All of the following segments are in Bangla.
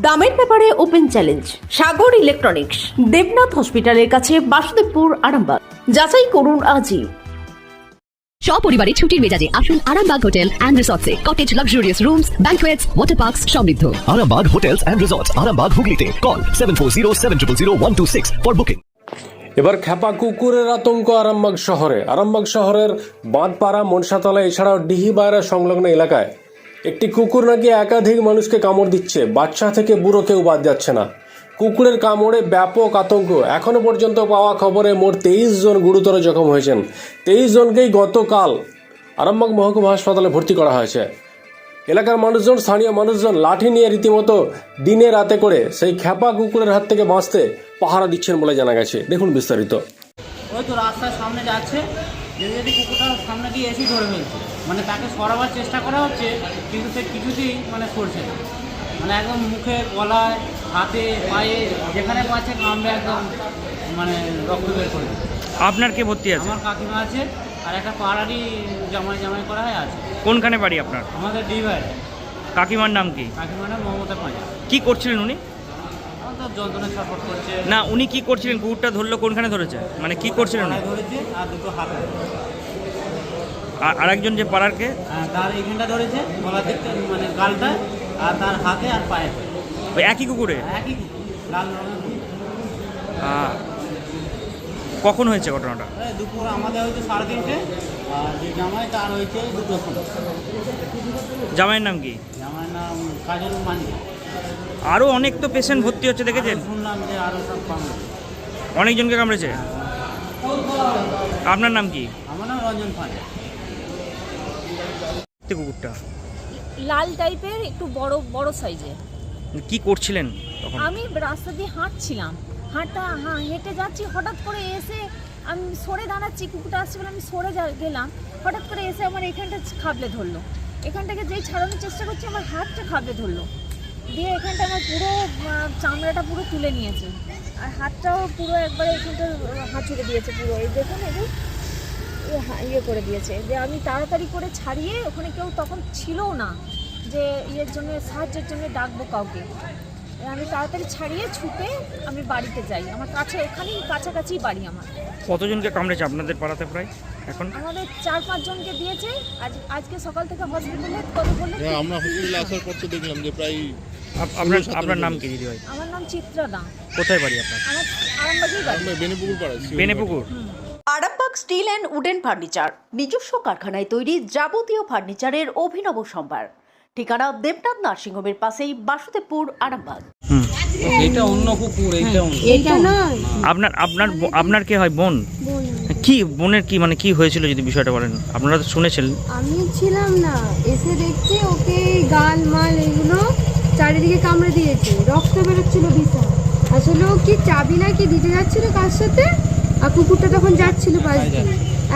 দামের ব্যাপারে open challenge Sagar electronics Debnath হসপিটালের কাছে বাসুদেবপুর আরামবাগ। যাচাই করুন আজই। সপরিবারে ছুটির মেজাজে আসুন Arambagh hotel and রিসর্টসে। Cottage luxurious rooms banquets water parks সমৃদ্ধ। Arambag Hotels and Resorts, Arambag Hooghly Call 740 for booking. এবার খ্যাপা কুকুরের আতঙ্ক আরামবাগ শহরে। আরামবাগ শহরের বাঁধপাড়া মনসাতলা এছাড়াও ডিহিবায়রা সংলগ্ন এলাকায়। একটি কুকুর নাকি একাধিক মানুষকে কামড় দিচ্ছে। বাচ্চা থেকে বুড়ো কেউ বাদ যাচ্ছে না। কুকুরের কামড়ে ব্যাপক আতঙ্ক। এখনও পর্যন্ত পাওয়া খবরে মোট তেইশ জন গুরুতর জখম হয়েছেন। তেইশ জনকেই গতকাল আরামবাগ মহকুমা হাসপাতালে ভর্তি করা হয়েছে। এলাকার মানুষজন, স্থানীয় মানুষজন লাঠি নিয়ে রীতিমতো দিনে রাতে করে সেই খ্যাপা কুকুরের হাত থেকে বাঁচতে পাহারা দিচ্ছেন বলে জানা গেছে। দেখুন বিস্তারিত। ওই তো রাস্তার সামনে যাচ্ছে। যদি যদি কুকুরটা সামনে দিয়ে এসেই ধরে ফেলছে মানে তাকে সরাবার চেষ্টা করা হচ্ছে কিন্তু সে কিছুতেই মানে সরছে না। মানে একদম মুখে গলায় হাতে পায়ে যেখানে পাচ্ছে কামড়ে একদম মানে রক্ত বের করে আপনার কে ভর্তি আছে? আমার কাকিমা আছে আর একটা পাড়ারই জামাই জামাই করা হয় আছে। কোনখানে বাড়ি আপনার? আমাদের ডিভাইড কাকিমার নাম কি? কাকিমার নাম মমতা পাঁজা। কি করছিলেন উনি আমার তো যন্ত্রণা সাপোর্ট করছে না উনি কি করছিলেন? কুকুরটা ধরলো কোনখানে ধরেছে? মানে কি করছিলেন উনি? ধরেছে? আর দুটো হাতে আর আরেকজন যে পাড়ার কে হ্যাঁ, তার এইখানটা ধরেছে গলা দিকটা মানে গালটা আর তার হাতে আর পায়ে। ওই একই কুকুরে? একই লাল রঙের কখন হয়েছে ঘটনাটা? দুপুর আমাদের হয়েছে সাড়ে তিনটে আর যে জামাই তার হয়েছে দুটো জামাইয়ের নাম কি? জামাইয়ের নাম কাজল মান্ডি। আরও অনেক তো পেশেন্ট ভর্তি হচ্ছে দেখেছেন? শুনলাম যে আরও সব অনেকজনকে কামড়েছে? আপনার নাম কি? আমার নাম রঞ্জন কুকুরটা। লাল টাইপের একটু বড় বড় সাইজের কি করছিলেন তখন? আমি রাস্তা দিয়ে হাঁটছিলাম। হাঁটা হ্যাঁ হেঁটে যাচ্ছি হঠাৎ করে এসে আমি সরে দাঁড়াচ্ছি কুকুরটা আসছে বলে আমি সরে যা- গেলাম। হঠাৎ করে এসে আমার এখানটা খাবলে ধরলো। এখানটাকে যেই ছাড়ানোর চেষ্টা করছি আমার হাতটা খাবলে ধরলো। দিয়ে এখানটা আমার পুরো চামড়াটা পুরো তুলে নিয়েছে। আর হাতটাও পুরো একবারে এখানটা হাঁচুড়ে দিয়েছে পুরো। এই দেখুন এই যে, ইয়ে করে দিয়েছে। যে আমি তাড়াতাড়ি করে ছাড়িয়ে ওখানে কেউ তখন ছিলও না যে ইয়ের জন্য সাহায্যের জন্য ডাকবো কাউকে। আমি তাড়াতাড়ি ছাড়িয়ে ছুটে আমি বাড়িতে যাই। আমার কাছে ওখানেই কাছাকাছি বাড়ি আমার। কতজনকে কামড়েছে আপনাদের পাড়াতে প্রায় এখন? আমাদের চার পাঁচ জনকে দিয়েছে। আজ আজকে সকাল থেকে হসপিটালে কত বললে হ্যাঁ আমরা হসপিটালে আসার পর তো দেখলাম যে প্রায় আপনার আপনার নাম কি? দিদি ভাই আমার নাম চিত্রা দাম কোথায় বাড়ি আপনার? আমার আরামবাগেই বাড়ি। আমরা বেনিপুকুর পাড়া Benepukur? Arambagh steel and wooden furniture নিজস্ব কারখানায় তৈরি যাবতীয় ফার্নিচারের অভিনব সম্ভার। ঠিকানা দেবনাথ নার্সিংহোমের পাশেই বাসুদেবপুর আরামবাগ। এটা অন্য কুকুর এইটা অন্য। আপনার আপনার আপনার কে হয়? বোন? কি বোনের কি মানে কি হয়েছিল যদি বিষয়টা বলেন? আপনারা তো শুনেছেন। আমি ছিলাম না। এসে দেখছি ওকে গাল মাল এগুলো চারিদিকে কামড়ে দিয়েছে রক্ত বেরোচ্ছিল বিশাল। আসলে ও কি চাবি না কি দিতে যাচ্ছিল কার সাথে? আর কুকুরটা তখন যাচ্ছিল পাশ দিয়ে।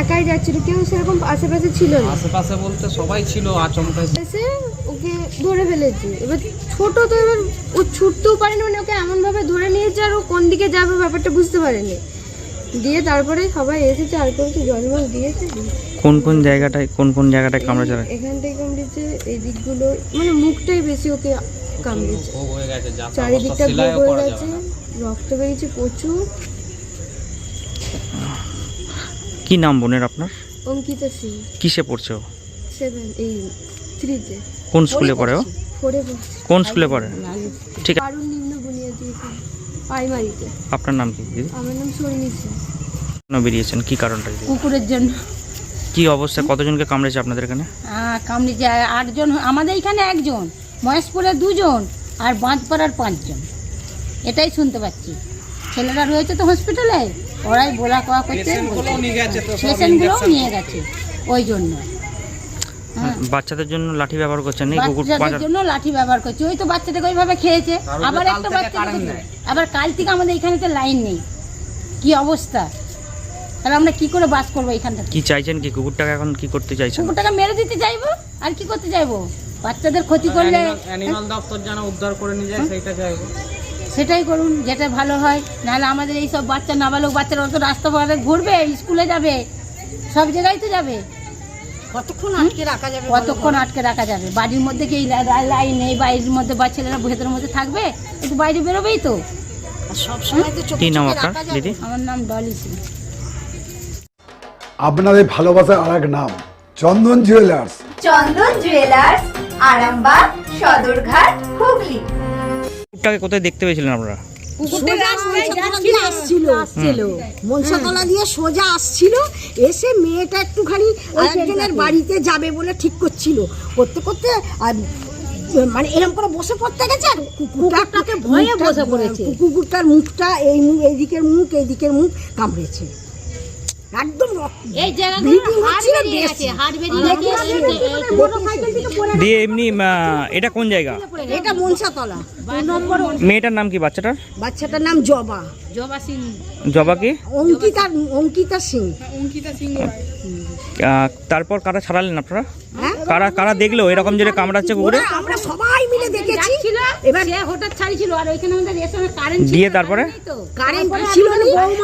একাই যাচ্ছিল কেউ সেরকম আশেপাশে ছিল না। আশেপাশে বলতে সবাই ছিল আচমকা এসে ওকে ধরে ফেলেছে। এবার ছোট তো এবার ও ছুটতেও পারেনি মানে ওকে এমনভাবে ধরে নিয়েছে আর ও কোন দিকে যাবে ব্যাপারটা বুঝতে পারেনি। দিয়ে তারপরে সবাই এসেছে আর কেউ জলমল দিয়েছে। কোন কোন জায়গাটায় কোন কোন জায়গাটায় কামড়েছে এখান থেকে কামড়েছে এই দিকগুলো মানে মুখটাই বেশি ওকে কামড়েছে ভোগ হয়ে গেছে যা চারিদিকটা ভোগ হয়ে গেছে রক্ত বেরিয়েছে প্রচুর। কি নাম বোনের আপনার? অঙ্কিতা সিং। কিসে পড়ছে ও? সেভেন এই থ্রিতে। কোন স্কুলে পড়ে ও? কোন স্কুলে পড়ে? ঠিক আছে। কারুর নিম্ন বুনিয়াদি প্রাইমারিতে। আপনার নাম কি দিদি? আমার নাম শর্মি সিং। কেন বেরিয়েছেন? কি কারণটা কুকুরের জন্য। কি অবস্থা? কতজনকে কামড়েছে আপনাদের এখানে? কামড়েছে আটজন। আমাদের এখানে একজন। মহেশপুরে দুজন আর বাঁধপাড়ার পাঁচজন। এটাই শুনতে পাচ্ছি। ছেলেরা রয়েছে তো হসপিটালে ওরাই বলা কওয়া করছে। পেশেন্টগুলোও নিয়ে গেছে ওই জন্য। হ্যাঁ। বাচ্চাদের জন্য লাঠি ব্যবহার করছেন এই বাচ্চাদের জন্য লাঠি ব্যবহার করছে। ওই তো বাচ্চাটাকে ওইভাবে খেয়েছে। আবার একটা বাচ্চা আবার কাল থেকে আমাদের এখানে তো লাইন নেই। কি অবস্থা? তাহলে আমরা কি করে বাস করব এখানটা কি চাইছেন কি? কুকুরটাকে এখন কি করতে চাইছেন? কুকুরটাকে মেরে দিতে চাইব? আর কি করতে চাইব? বাচ্চাদের ক্ষতি করলে অ্যানিমাল দপ্তর যেন উদ্ধার করে নিয়ে যায় সেইটা চাইব সেটাই করুন যেটা ভালো হয়। নাহলে আমাদের এই সব বাচ্চা নাবালক বাচ্চারা অত রাস্তা পথে ঘুরবে স্কুলে যাবে সব জায়গায় তো যাবে। কতক্ষণ আটকে রাখা যাবে কতক্ষণ আটকে রাখা যাবে? বাড়ির মধ্যে কি লাইন নেই? বাড়ির মধ্যে বা ছেলেরা ভেতরের মধ্যে থাকবে? একটু বাইরে বেরোবেই তো। সব সময় তো কি নাম আপনার দিদি? আমার নাম ডলি সিং আপনাদের ভালোবাসার আর এক নাম চন্দন জুয়েলার্স চন্দন জুয়েলার্স আরামবাগ সদরঘাট হুগলি। কুকুরটাকে কোথায় দেখতে পেয়েছিলেন আপনারা? মনসাতলা দিয়ে সোজা আসছিল এসে মেয়েটা একটুখানি আরেকজনের বাড়িতে যাবে বলে ঠিক করছিল। করতে করতে আর মানে এরকম করে বসে পড়তে গেছে আর কুকুরটাকে ভয়ে বসে পড়েছে। কুকুরটার মুখটা এই মুখ এইদিকের মুখ এইদিকের মুখ কামড়েছে। একদম এই দিয়ে এমনি এটা কোন জায়গা? এটা মনসাতলা। মেয়েটার নাম কি বাচ্চাটার? বাচ্চাটার নাম জবা। জবা সিং। জবা কি? অঙ্কিতা অঙ্কিতা সিং আহ, তারপর কারা ছাড়ালেন আপনারা? হ্যাঁ? কারা কারা দেখল? এরকম যেটা কামড়াচ্ছে কুকুরে আমরা সবাই মিলে দেখেছি। এবার হঠাৎ ছাড়িছিল আর ওইখানে আমাদের রেশনের কারেন্ট দিয়ে তারপরে? কারেন্ট ছিল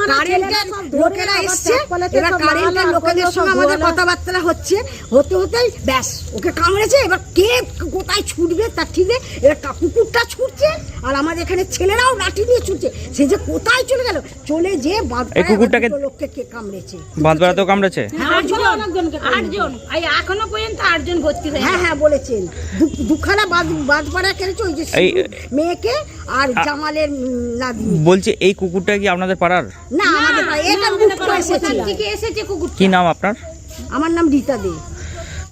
কারেন্টের লোকেরা এসছে এবার কারেন্টের লোকেদের সঙ্গে আমাদের কথাবার্তা হচ্ছে হতে হতেই ব্যাস ওকে কামড়েছে এবার কে কোথায় ছুটবে তার ঠিক এবার কুকুরটা ছুটছে আর আমাদের এখানে ছেলেরাও লাঠি নিয়ে ছুটছে সে যে কোথায় চলে গেল চলে যে বাদ কুকুরটাকে- লোককে কে কামড়েছে? বাঁধবেড়াতেও কামড়েছে? আটজন আটজন এখনও পর্যন্ত আটজন ভর্তি হয়ে হ্যাঁ হ্যাঁ বলেছেন। দু- দুখানা বাদ বাদ পাড়া কেড়েছে ওই যে এই- মেয়েকে আর জামালের বলছে এই কুকুরটা কি আপনাদের পাড়ার? না আমাদের পাড়ায়, এটা মুক্ত এসেছিল এসেছে। কুকুর কি নাম আপনার? আমার নাম রীতা দে।